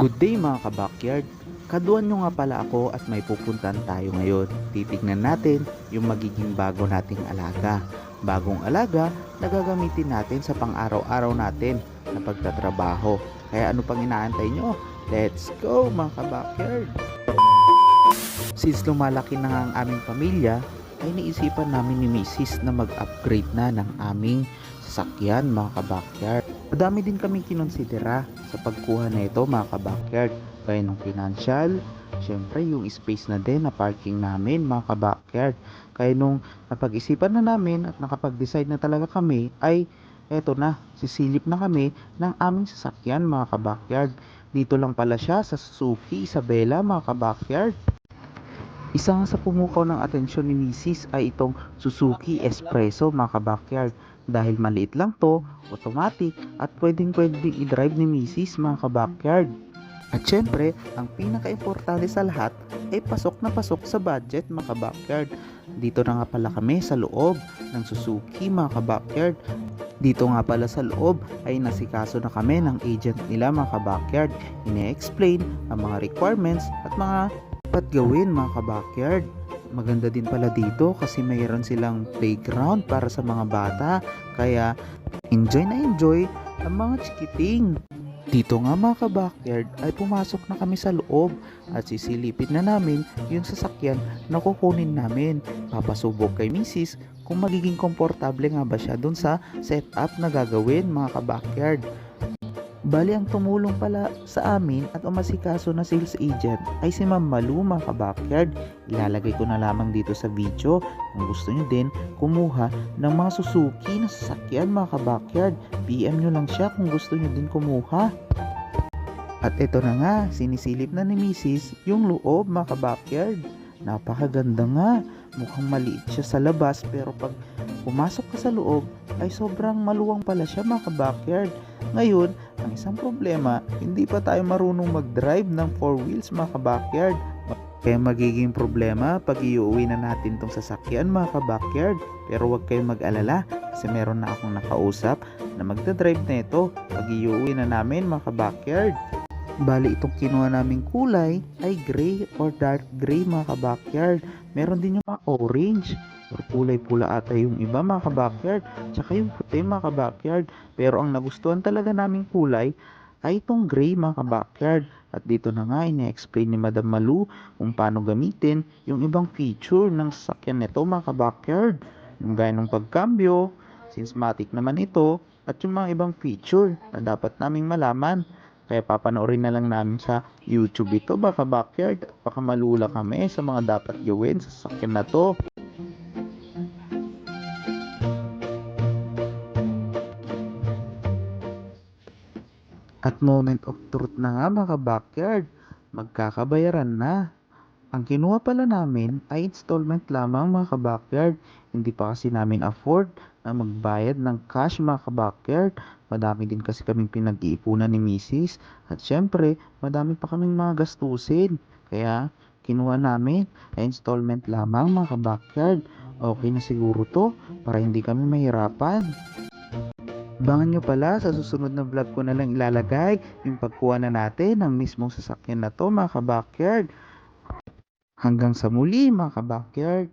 Good day mga kabakyard! Kaduan nyo nga pala ako at may pupuntan tayo ngayon. Titignan natin yung magiging bago nating alaga. Bagong alaga na gagamitin natin sa pang-araw-araw natin na pagtatrabaho. Kaya ano pang inaantay nyo? Let's go mga kabakyard! Since lumalaki na nga ang aming pamilya, ay naisipan namin ni Mrs. na mag-upgrade na ng aming sasakyan mga kabakyard. Madami din kaming kinonsidera sa pagkuha na ito mga kabakyard. Kaya nung financial, syempre yung space na din na parking namin mga kabakyard. Kaya nung napag-isipan na namin at nakapag-decide na talaga kami ay eto na, sisilip na kami ng aming sasakyan mga kabakyard. Dito lang pala siya sa Suzuki Isabela mga kabakyard. Isa sa pumukaw ng atensyon ni Mrs. ay itong Suzuki Espresso mga kabakyard. Dahil maliit lang to, automatic at pwedeng pwedeng i-drive ni Mrs. mga kabakyard. At syempre, ang pinaka-importante sa lahat ay pasok na pasok sa budget mga kabakyard. Dito na nga pala kami sa loob ng Suzuki mga kabakyard. Dito nga pala sa loob ay nasikaso na kami ng agent nila mga kabakyard. Ine-explain ang mga requirements at mga dapat gawin mga kabakyard. Maganda din pala dito kasi mayroon silang playground para sa mga bata. Kaya enjoy na enjoy ang mga chikiting. Dito nga mga kabakyard ay pumasok na kami sa loob at sisilipin na namin yung sasakyan na kukunin namin. Papasubok kay Mrs. kung magiging komportable nga ba siya dun sa setup na gagawin mga kabakyard. Bali ang tumulong pala sa amin at umasikaso na sales agent ay si Ma'am Malu mga kabakyard. Ilalagay ko na lamang dito sa video kung gusto nyo din kumuha ng mga Suzuki na sasakyan mga kabakyard. PM nyo lang siya kung gusto nyo din kumuha. At ito na nga, sinisilip na ni Mrs. yung loob mga kabakyard. Napakaganda nga. Mukhang maliit siya sa labas pero pag pumasok ka sa loob ay sobrang maluwang pala siya mga kabakyard. Ngayon, ang isang problema, hindi pa tayo marunong mag-drive ng 4 wheels mga kabakyard. Kaya magiging problema pag iuwi na natin tong sasakyan mga kabakyard. Pero huwag kayong mag-alala kasi meron na akong nakausap na magdadrive na ito pag iuwi na namin mga kabakyard. Bali itong kinuha naming kulay ay gray or dark gray mga kabakyard. Meron din yung mga orange or kulay pula ata yung iba mga kabakyard. Tsaka yung puti mga kabakyard. Pero ang nagustuhan talaga naming kulay ay itong gray mga kabakyard. At dito na nga ina-explain ni Madam Malu kung paano gamitin yung ibang feature ng sasakyan nito mga kabakyard. Yung gaya ng pagkambyo, since matic naman ito, at yung mga ibang feature na dapat naming malaman. Kaya papanoorin na lang namin sa YouTube ito baka backyard. Baka malula kami sa mga dapat gawin sa sasakyan na to. At moment of truth na nga mga backyard. Magkakabayaran na. Ang kinuha pala namin ay installment lamang mga kabakyard. Hindi pa kasi namin afford na magbayad ng cash mga kabakyard. Madami din kasi kaming pinag-iipunan ni Mrs. At syempre, madami pa kaming mga gastusin. Kaya, kinuha namin ay installment lamang mga kabakyard. Okay na siguro to para hindi kami mahirapan. Abangan nyo pala sa susunod na vlog ko na lang ilalagay yung pagkuha na natin ng mismong sasakyan na to mga kabakyard. Hanggang sa muli mga kabakyard.